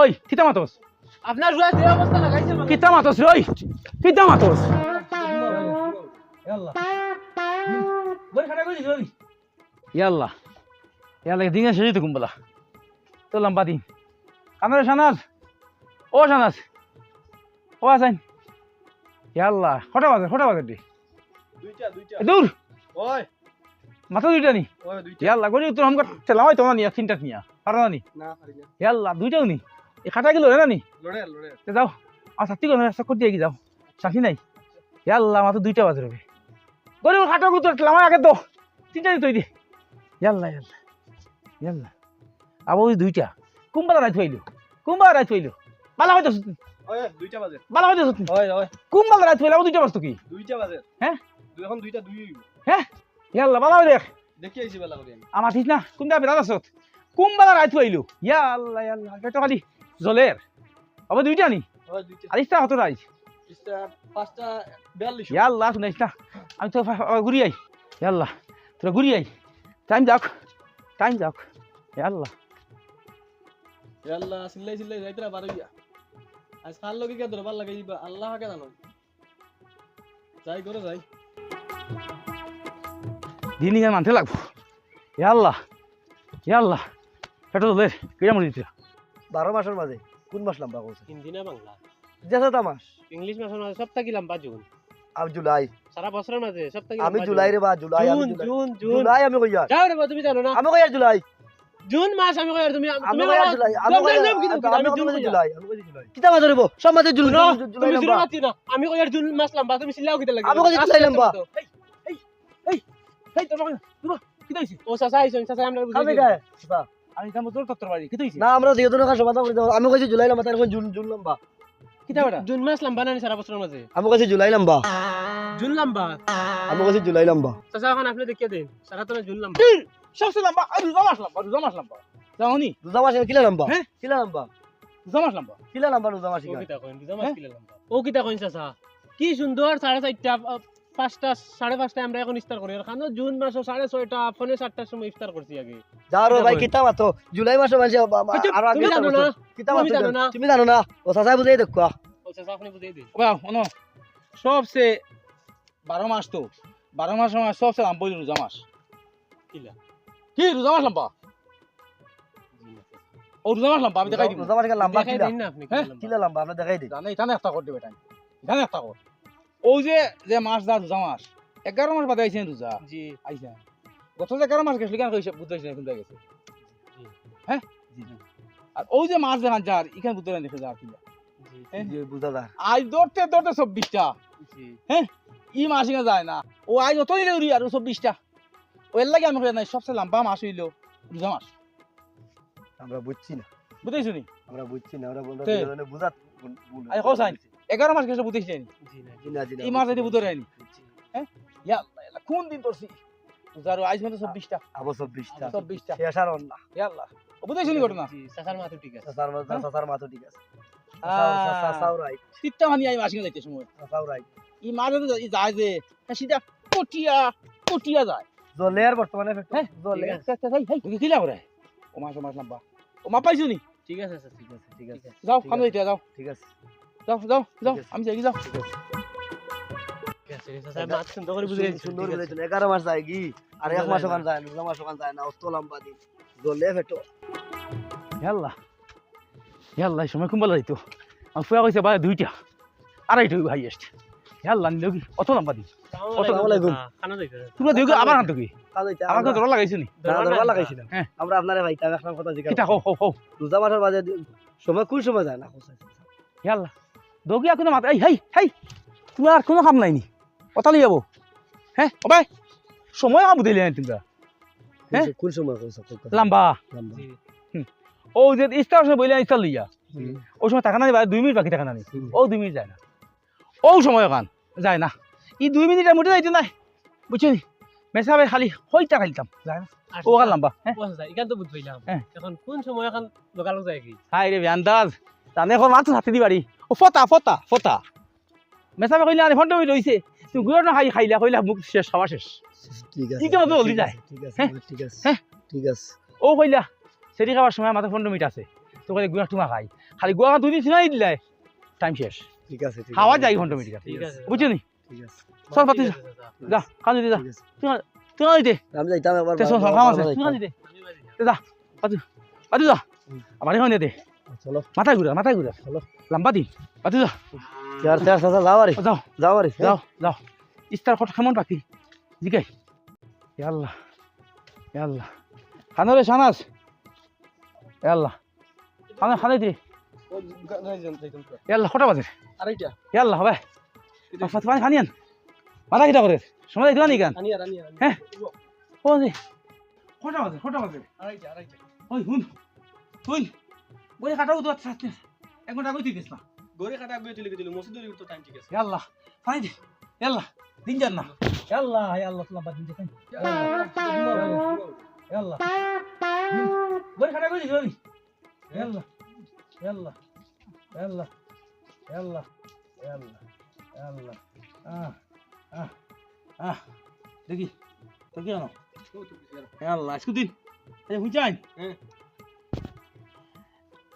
ওই কিতা মাতস? আপনার জুয়া যে অবস্থা লাগাইছে মানে? কিতা মাতস রে ওই কিতা মাতস? ইয়াল্লা ইয়াল্লা দিনে শেষই তো কুম্বলা তো লম্বা দিন। কানারে সানাজ? ও সানাজ। ও আসাইন। ইয়াল্লা কটা বাজে কটা বাজে দি। দুইটা দুইটা। দূর। ওই। মাথা দুইটা নি? ওই দুইটা। ইয়াল্লা গরি তোর হামকা তেলাওয়াই তোমার নিয়া তিনটা নিয়া। পারো না? নি দুইটাও নি? এ খাটা না নি লড়ে লড়ে। তে যাও। আর সাথী কোনো রাস্তা করে দিয়ে কি যাও। সাথী নাই। ইয়াল্লা মাত্র দুইটা বাজে রবে গরিব খাটা গুতো তেলাওয়াই আগে তো। তিনটা দিতে দি। ইয়াল্লা ইয়াল্লা ইয়াল্লা আবার ওই দুইটা। কুম্বালা রাত হইল কুম্বালা রাত হইল বালা ওই দুইটা বাজে। বালা ওই কুম্বালা রাত হইল আবার দুইটা বাজতো কি? দুইটা বাজে। হ্যাঁ? এখন দুইটা দুই হইব। ইয়াল্লা বালা দেখ দেখি আইছি বেলা করে আমি আমার ঠিক না। কোনটা বেড়াত আছত কুম্বালা রাত হইল ইয়াল্লা ইয়াল্লা এটা খালি? জলের? আবার দুইটা নি? ওই দুইটা। আর ইস্তা হতো রাইজ বিশটা পাঁচটা বিয়াল্লিশ। ইয়াল্লা শুনাইস না আমি তো ঘুরি আই। ইয়াল্লা তোরা ঘুরি আই। টাইম যাক টাইম যাক ইয়াল্লা। আল্লাহ সিল্লাই সিল্লাই যাইতরা পারে গিয়া আজ খাল লগে কে দরবার লাগাই দিবা আল্লাহ কে জানো? যাই করে যাই। দিন মানতে লাগবো। ইয়াল্লা ইয়াল্লা। এটা জলের কেয়া মরি দিতে? বারো মাসের মাঝে কোন মাস লম্বা করছে হিন্দি না বাংলা। মাস। ইংলিশ মাসের মাঝে সব থাকি লম্বা জুন। আমি জুলাই। সারা বছরের মাঝে থাকি আমি জুলাই রে বা July June June June. July আমি কইয়া যাও রে বা, তুমি জানো না। আমি কইয়া জুলাই? জুন মাস আমি কই তুমি আমি কইয়া জুলাই? আমি কইয়া জুন। জুলাই? আমি কইয়া জুলাই? কিতা মাঝে রইব সব মাঝে শুনো, তুমি জুন মাতি না। আমি জুন মাস লম্বা তুমি সিলাও কিতা লাগে? আমি কই জুলাই লম্বা। এই তোর কি হইছে? ও সাসা আইছো সাসা আমরা বুঝাই আমি। গায় তোর তত্তর বাড়ি। কি হইছে? না আমরা যেহেতু না সমাধান করে দেব আমি কইছি জুলাই লম্বা তার কোন জুন জুন লম্বা। কিতা বেটা জুন মাস লম্বা না সারা বছরের মাঝে? আমি কইছি জুলাই লম্বা। জুন লম্বা? আমি কইছি জুলাই লম্বা। সাসা এখন আপনি দেখিয়ে দেন। সারা তো জুন লম্বা। সবচেয়ে লম্বা। আর রোজা মাস লম্বা রোজা মাস লম্বা। যাওনি রোজা মাস কিলা লম্বা? হ্যাঁ? কিলা লম্বা? রোজা মাস লম্বা। কিলা লম্বা রোজা মাস কিতা কইন দুটা মাস কিলা লম্বা। ও কিতা কইন সাসা কি সুন্দর সাড়ে চারটা পাঁচটা সাড়ে পাঁচটা আমরা এখন ইফতার করি। আর জুন মাসে সাড়ে ছয়টা ফোনে সাতটার সময় ইফতার করছি আগে। যাও ভাই? কিতা মাতো জুলাই মাসে মাসে আর আগে জানো না। কিতা তুমি মাতো জানো না। তুমি জানো না? ও সাসাই বুঝাই দেখো ও সাসা আপনি বুঝাই দিন ওয়া শোনো। সবচেয়ে বারো মাস তো। বারো মাস মাস সবচেয়ে লম্বা রোজা মাস। কিলা কি রোজা মাস লম্বা ও রোজা মাস লম্বা আমি দেখাই দিব। রোজা মাস লম্বা কিলা? আপনি হ্যাঁ? কিলা লম্বা আমরা দেখাই দিই। জানে জানে একটা কর দেবে টাইম জানে একটা কর। ও যে যে মাস দা রোজা মাস এগারো মাস বাদে আইছে রোজা জি। আইছে। গত যে এগারো মাস গেছিল কেন কইছে বুঝতে পারছি না কোনটা গেছে? জি। হ্যাঁ? আর ওই যে মাছ দেখান যার এখানে বুঝতে পারেন দেখে যার কিনা হ্যাঁ? বুঝা দা আজ দৌড়তে দৌড়তে চব্বিশটা। জি। ই মাস এখানে যায় না। ও আজ অত দিলে উড়ি আর চব্বিশটা। ও এর লাগে আমি কই নাই সবচেয়ে লম্বা মাস হইল রোজা মাস আমরা বুঝছি না। বুঝতেছো নি? আমরা বুঝছি না আমরা বলতে। বুঝা আই কোসাইন এগারো মাস গেছে বুঝতেছি না জি না জি না জি না এই মাস বুঝতে রাইনি জি। ইয়া কোন দিন তোরছি রোজার আজ মানে চব্বিশটা। আবো চব্বিশটা। চব্বিশটা। শেষ আর অন্য। ইয়াল্লাহ ও ঘটনা? জি সাসার মাথা ঠিক আছে। সাসার মাথা? হ্যাঁ? সাসার মাথা ঠিক আছে। সাসাও রাইট তিনটা মানি আই মাস যাইতে সময়। সাসাও রাইট ই মাঝে তো যায় যে সিধা কটিয়া কটিয়া যায়। জলের বর্তমানে হ্যাঁ, জলে। ঠিক আছে। হেই হেই তুই কি লাভ রে ও মাস ও মাস লম্বা ও মা পাইছো নি? ঠিক আছে স্যার ঠিক আছে ঠিক আছে। যাও ঠিক খান আছে। যাইতে যাও। ঠিক আছে। যাও যাও যাও আমি যাই যাও। এগারো মাস যায় কি? আর এক মাস ওখান যায় দুটো মাস ওখান যায় না অত লম্বা দিন। জলে ফেটো। ইয়াল্লা ইয়াল্লা এই সময় কুম্বালা যাইতো। আমি ফুয়া কইছে দুইটা আড়াইটা ভাই নিল কি? অত লম্বা দিন। তোমরা আমার হাত কি? আমার আমরা ধরা লাগাইছো নি? হ্যাঁ। আমরা আপনারে ভাই তার একটা কথা জিজ্ঞাসা কিটা হো হো হো রোজা মাসের বাজে সময় কোন সময় যায় না? ইয়াল্লা। দগিয়া কোনো মাত এই হেই হেই তোমার আর কোনো কাম নাই নি। কথা লিয়ে যাব। হ্যাঁ ও ভাই সময় কাম বুঝাইলে না তোমরা হ্যাঁ? কোন সময় লম্বা। ও যে ইস্তার সময় বইলে ইস্তার লইয়া। ওই সময় টাকা না দিবা দুই মিনিট বাকি টাকা না নি ও দুই মিনিট যায় না। ও সময় কান যায় না। ই দুই মিনিটের মধ্যে যাইতে নাই। বুঝছ নি মেসাবে খালি হইটা খাইতাম যায় না। ও কাল লম্বা হ্যাঁ এখান তো বুঝবাইলাম। এখন কোন সময় এখন লোকালো যায় কি? হাই রে আন্দাজ। জানে এখন মাত্র হাতে দি বাড়ি ও ফটা ফটা ফটা। মেসাবে কইলে আরে ফটো রইছে তুমি গুড় না খাই খাইলা কইলা মুখ শেষ খাওয়া শেষ। ঠিক আছে ঠিক আছে, যায়। ঠিক আছে হ্যাঁ? ঠিক আছে হ্যাঁ? ঠিক আছে। ও কইলা সেটি খাওয়ার সময় পনেরো মিনিট আছে। তো কইলে গুড়া টুমা খাই। খালি গোয়া দুই দিন শুনাই দিলাই টাইম শেষ। ঠিক আছে ঠিক খাওয়া আছে, যায় ঘণ্টা আছে, ঠিক আছে বুঝছ নি? ঠিক আছে। চল পাতি যা। আছে, চাচা। যা কাজে দে যা। ঠিক তুই দিতে আমি যাইতাম একবার তে চল খাওয়া আছে। তুই। দিতে যা পাতি পাতি যা। আমার এখন দে চলো। মাথায় ঘুরা মাথায় ঘুরা। চলো। লম্বা দি পাতি যা চেয়ার চেয়ার চাচা যাও আরে। যাও। যাও আরে। যাও যাও। ইস্তার ফটো কেমন পাখি জিগাই। আল্লাহ আল্লাহ। খানো রে সানাস আল্লাহ। খানা খানাই দি। আল্লাহ কটা বাজে? আরেকটা আল্লাহ হবে। পানি খানি আন মাথা কিটা করে। সময় দিবা নি গান আনি আর হ্যাঁ? কটা বাজে কটা বাজে? আরেকটা আরেকটা ওই হুন হুন বলে কাটাও তো আচ্ছা এক ঘণ্টা কই দিস না। গরে কাটা আগে তুলি দিল মসজিদ দিলি তো টাইম ঠিক আছে। আল্লাহ পানি দে আল্লাহ দিন যান না। আল্লাহ আল্লাহ তোমার দিন যান আল্লাহ বলে কাটা কই দিস নি আল্লাহ আল্লাহ আল্লাহ আল্লাহ আল্লাহ আল্লাহ আহ আহ আহ দেখি তো কি আনো আল্লাহ আজকে দিন এই হুঁচাইন হ্যাঁ।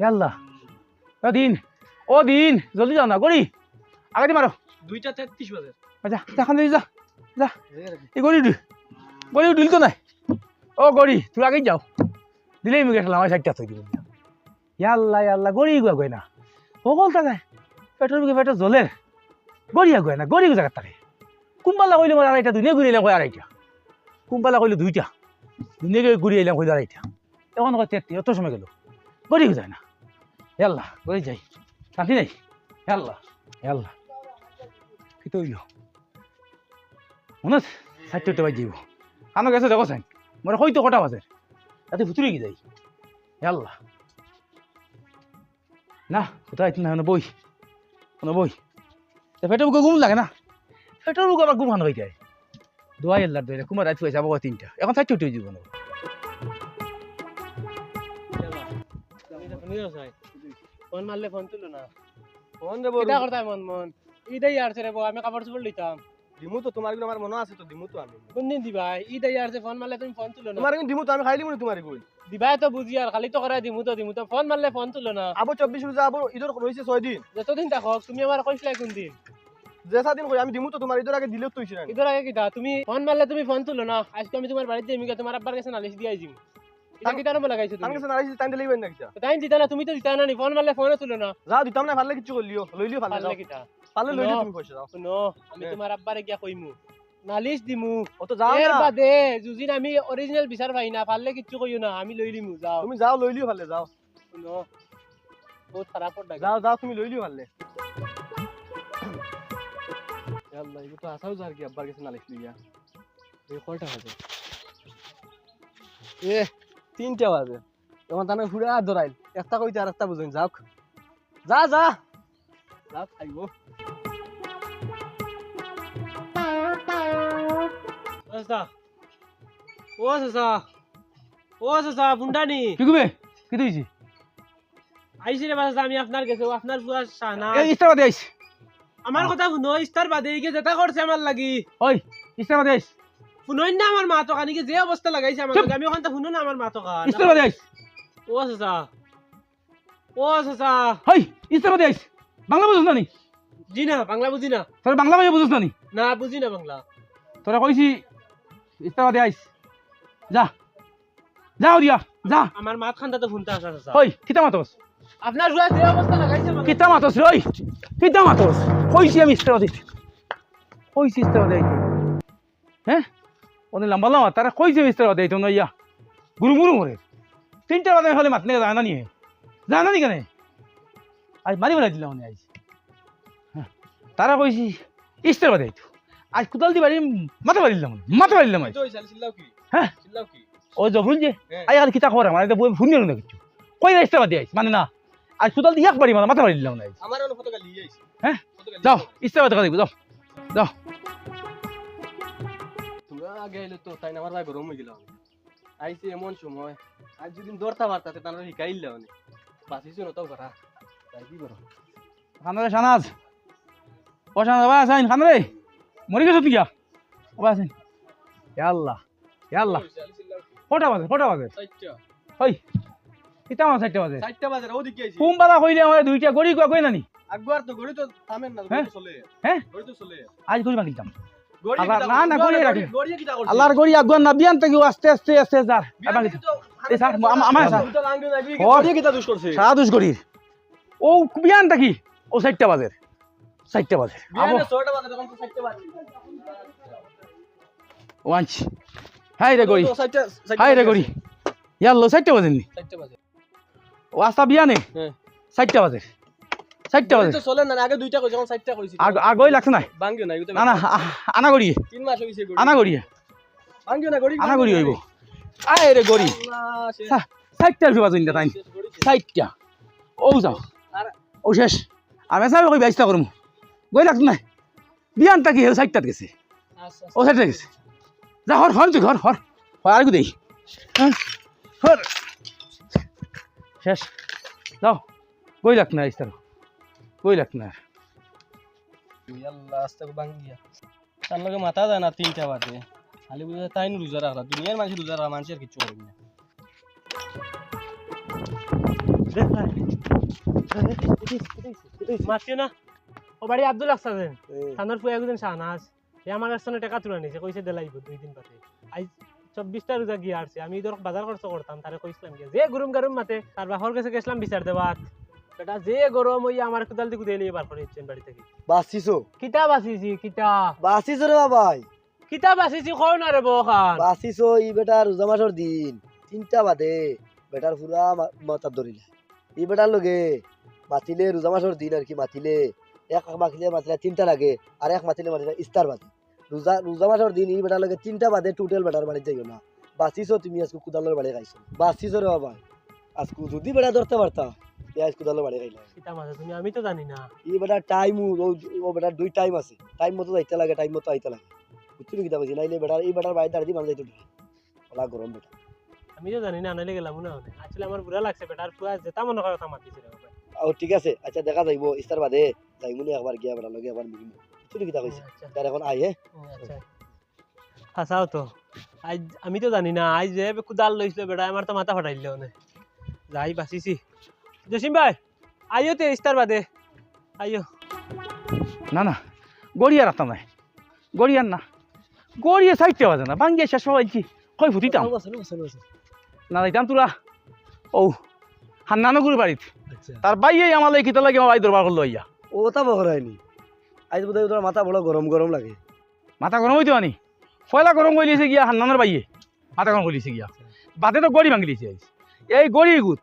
ইয়াল্লাহ। ও দিন ও দিন জলদি যাও না গড়ি। আগে মারো। দুইটা তেত্রিশ বাজে। আচ্ছা এখন যা যা। এই গড়ি উঠি গড়ি উঠিল তো নাই। ও গড়ি তুই আগেই যাও। দিলেই মুখে গেছিলাম আমার সাইডটা থই দিবেন ইয়াল্লা ইয়াল্লা গড়ি গুয়া গয় না। ও বলতা যায় পেট্রোল মুখে পেট্রোল জ্বলে গড়ি আগুয়া না গড়ি জায়গা তাকে কুম্বালা কইলে আমার আড়াইটা দুনিয়া ঘুরে এলাম কয় আড়াইটা? কুম্বালা কইলে দুইটা। দুনিয়াকে ঘুরে এলাম কই আড়াইটা? এখন কয় তেত্রি অত সময় গেল। গড়ি যায় না? ইয়াল্লা গড়ি যাই? শান্তি নাই? ইয়াল্লা ইয়াল্লা কি তো মনে ষাট টাকা বাজিব আনো গেছে দেখো চাই। মোর হয়তো কটা বাজে। তাতে ভুতুরে কি যাই আল্লাহ না, কোথায় না বই কোনো বই পেটের বুকে ঘুম লাগে না? পেটের বুকে আবার ঘুম হানো হয়ে যায়। দোয়াই আল্লাহ দোয়াই কুমার রাত হয়েছে আবার তিনটা। এখন ষাট টাকা জীবন ফোন মারলে ফোন তুলো না। ফোন দেবো। কিটা করতাম মন মন? ঈদ আই আসছে রে আমি কাপড় চোপড় লইতাম। দিমু তো তোমার আমার মনে আছে তো দিমু তো আমি। কোন দিন দিবা? আই আসছে ফোন মারলে তুমি ফোন তুলো না। তোমার দিমু তো আমি খাই দিমু তোমার কই দিবাই তো বুঝি আর খালি তো করাই দিমু তো দিমু তো। ফোন মারলে ফোন তুলো না। আবো চব্বিশ রোজা আবো ঈদের রয়েছে ছয় দিন। যতদিন থাকক তুমি আমার কইছিলা কোন দিন যে দিন কই আমি দিমু তো তোমার ঈদের আগে দিলেও তো হইছে না। ঈদের আগে কিটা? তুমি ফোন মারলে তুমি ফোন তুলো না। আজকে আমি তোমার বাড়িতে এমিকে তোমার আব্বার কাছে নালিশ দিয়ে আইছি এটা কিটা নম্বর লাগাইছো তুমি? কাছে নারাইছি টাইম দিলেই না কিটা তাই দিতা না তুমি তো দিতা না নি ফোন মারলে ফোনে তুলো না। যাও দিতাম না পারলে কিছু করলিও লইলিও পারলে পারলে কিটা পারলে লইলিও তুমি পয়সা যাও আমি হ্যাঁ। তোমার আব্বারে গিয়া কইমু। নালিশ দিমু। ও যাও এর বাদে যুজিন আমি অরিজিনাল বিচার পাই না পারলে কিচ্ছু কইও না আমি লই লিমু যাও। তুমি যাও লইলিও পারলে যাও। শুনো বহুত খারাপ পড় যাও যাও তুমি লইলিও পারলে। আল্লাহ এগুলো তো আসাও যার কি আব্বার কাছে নালিশ লইয়া এই কয়টা হবে এ তিনটা বাজে। তোমার তানে ঘুরে আর ধরাইল একটা কইতে আর একটা বুঝুন যাও যা যা। যা খাইবো। ও চাচা। ও চাচা। বুন্ডানি। কি কবে কি দিয়েছি আইছি রে বাসা আমি আপনার কাছে ও আপনার ফুয়া শানা এই ইস্টার বাদে আইস। আমার কথা শুনো ইস্তার বাদে গিয়ে যেটা করছে আমার লাগি। ওই ইস্টার বাদে আইস। শুনোই না আমার মা তোকা নাকি যে অবস্থা লাগাইছে আমার। আমি ওখান থেকে শুনো না আমার মা তোকা ইস্টার বাদে আইস ও চাচা। ও চাচা। হই ইস্টার বাদে আইস বাংলা বুঝছ না? নি জি না বাংলা বুঝি না। তোর বাংলা ভাই বুঝছ না? নি না বুঝি না বাংলা। তোরা কইছি ইস্টার বাদে আইস যা। যাও দিয়া যা। আমার মাত খান্তা তো শুনতে আসা চাচা। ওই কিতা মাতস আপনার ফুয়া যে অবস্থা লাগাইছে কিতা মাতস রে ওই কিতা মাতস কইছি আমি ইস্টার বাদে কইছি ইস্টার বাদে হ্যাঁ ওনে লম্বা লম্বা তারা কইছে ইস্টার বাদে আইতে নইয়া গুরু মুরু মরে তিনটা বাদে হলে মাতনে জানা নি জানা নি কেনে আজ মারি বেলা দিলাম মনে হ্যাঁ, তারা কইছি ইস্টার বাদে আইতো আজ কুদাল দি বাড়ি মাথা বাড়ি দিলাম মাথা বাড়ি দিলাম আজ হ্যাঁ ও জবরুল যে। আই আর কিতা খবর আমার এটা বই ভুনি না কিছু কই রাস্তা বাদে আইস মানে না আজ কোদাল দিয়ে এক বাড়ি মাথা মাথা মারি দিলাম না আজ। আমার ফটো গালি আইছি হ্যাঁ? যাও ইচ্ছা কথা দেখব যাও তোমরা আগে এলে তো তাই আমার ভাই গরম হয়ে গেল আইসি এমন সময় আজ যদি দৌড়তা পারতাতে তারা শিখাইল অনেক বাঁচিছো না তাও করা তাই কি করো খানারে সানাজ ও সানাজ বাবা আসাইন খানারে মরি গেছো তুই বাবা আসাইন। আল্লাহ আল্লাহ। কটা বাজে কটা বাজে? হই কিতা আমার চারটা বাজে। চারটা ওদিকে আইছি। কোন বালা কইলে আমার দুইটা গড়ি কই নানি একবার তো গড়ি তো থামেন না হ্যাঁ? চলে। হ্যাঁ? গড়ি তো চলে। আজ গড়ি কিটা না, না, রাখি। আল্লাহর গড়ি আগুয়ান না বিয়ান থেকে আস্তে আস্তে আস্তে যার স্যার, আমার দোষ গড়ির ও ও। ওয়াঞ্চ হাই রে গড়ি হাই রে গড়ি ইয়াল্লো আস্তা বিয়ানে হ্যাঁ। চারটা বাজে চারটা গড়ি বাজে চলে না, আগে দুইটা কইছি, এখন চারটা কইছি। আগ- আগই লাগছে না? ভাঙ্গিও না, না না আনা গড়িয়ে তিন মাস হইছে গড়ি। আনা গড়িয়ে ভাঙ্গিও না, গড়ি আনা গড়ি ভাঙ্গিও হইব। আয় রে গড়ি। শেষ, চারটার ফি বাজুন তাই শেষ গড়ি শেষ। চারটা ও যাও। ও শেষ। আমি চাই কই বাইশটা করমু? গই লাগতো না? বিয়ান তাকি হেউ চারটাত গেছে। আচ্ছা, ও চারটা গেছে। যা হর হর তুই হর হর। হর আর দেই। হ্যাঁ, হর। শেষ। যাও। গই লাগ না ইস্তার গই লাগ না আল্লাহ, আস্তে ভাঙ্গিয়া। তার লগে মাথা যায় না তিনটা বাজে খালি বুঝে তাই রোজা রাখলা। দুনিয়ার মানুষ রোজা রাখা মানুষের কিছু করবে না। মাতিও না? ও বাড়ি আব্দুল আকসাদেন থানার ফুয়া একদিন শাহনাজ এ আমার কাছে টাকা তুলে নিছে কইছে দেলাইব দুই দিন পাতে আজ চব্বিশটা রোজা গিয়ে আসছে। আমি ধর বাজার খরচ করতাম তারে কইছিলাম যে গরম গরম মাতে তার বাপর কাছে গেছিলাম বিচার দেওয়াত। বেটা যে গরম হইয়া আমার কোদাল দিয়ে কুদাই নিয়ে বার করে দিচ্ছেন বাড়ি থেকে। কিতা কিতা? রে বাবাই। কিতা বাঁচিছি কও না রে বউ খান ই বেটার রোজা মাসের দিন। তিনটা বাদে বেটার পুরা ধরিলা ই বেটার লগে মাতিলে রোজা মাসের দিন আর কি মাতিলে। এক মাতিলে মাতিলে তিনটা লাগে আর এক মাতিলে মাতিলে ইস্তার বাদে। রোজা রোজা মাসের দিন ই বেটার লগে তিনটা বাদে টোটাল বেটার বাড়ি যাইও না। বাঁচিছো তুমি আজকে কুদালের বাড়ি খাইছো। বাঁচিছো রে বাবাই। আজকে যদি বেটা ধরতে পারতা এ আজ কুদালের বাড়ি খাইলা কিতা মাঝে তুমি আমি তো জানি না। ই বেটার টাইম ও বেটার দুই টাইম আছে। টাইম মতো যাইতে লাগে টাইম মতো আইতে লাগে। বলছি নাইলে বেটার এই বেটার বাড়ি দাঁড়িয়ে মানুষ যাইতে ওলা গরম বেটা। আমি তো জানি না নাইলে গেলাম না আসলে আমার বুড়া লাগছে বেটার ফুয়া যেটা মনে করে তা মাতিছিল ও ঠিক আছে। আচ্ছা দেখা যাইব। ইস্তার বাদে যাইমুনি একবার গিয়া বেটার লগে একবার মিলিম। বুঝছিলি কিতা কইছি আচ্ছা। তার এখন আই হে। আচ্ছা। হাসাও তো। আজ আমি তো জানি না আজ যে কুদাল লইছিল বেটা আমার তো মাথা ফাটাইল মানে। যাই বাঁচিছি। জসিম ভাই আইও তে ইস্তার বাদে। আইও। না না গড়িয়া রাখতাম না গড়িয়ার না। গড়িয়ে চারটা বাজে না বাঙ্গিয়ে শেষ হয়েছি কই ফুটিতাম না যাইতাম তোরা ও হান্নানগুর বাড়িত। আচ্ছা। তার বাইয়ে আমার লাগে কিতা লাগে আমার দরবার করল ইয়া ও তা বকরাইনি আজ বোধহয় তোর মাথা বড় গরম গরম লাগে। মাথা গরম হইতো আনি ফয়লা গরম করে লিছে গিয়া হান্নানের বাইয়ে। মাথা গরম করে গিয়া। বাদে তো গড়ি ভাঙি আইস এই গড়ি গুত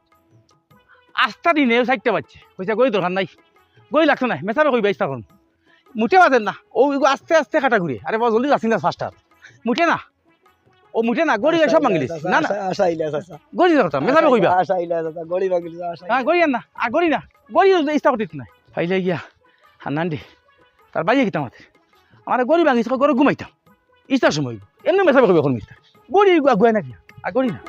আস্থা দিনে চারটা বাচ্চা কইসা গড়ি দরকার নাই গড়ি লাগতো না মেসাবে কই বাইসটা করুন মুঠে বাজেন না ও এগো আস্তে আস্তে কাটা ঘুরে আরে বড় জলদি যাচ্ছি না ফার্স্টার মুঠে না ও মুঠে না গড়ি সব লিছে না না। আশা আইলা আশা গড়ি দরকার মেসাবে কইবা? আশা আইলা আশা গড়ি ভাঙিলি আশা হ্যাঁ গড়ি না আর গড়ি না গড়ি ইস্তা করতে নাই। ফাইলে গিয়া হান্নান দে তার বাইয়ে গিতাম মাতে আমার গড়ি ভাঙিস গড়ে ঘুমাইতাম। ইস্তার সময় এমনি মেসাবে কইবে এখন মিস্টার। গড়ি আগুয়াই না কি আর গড়ি না।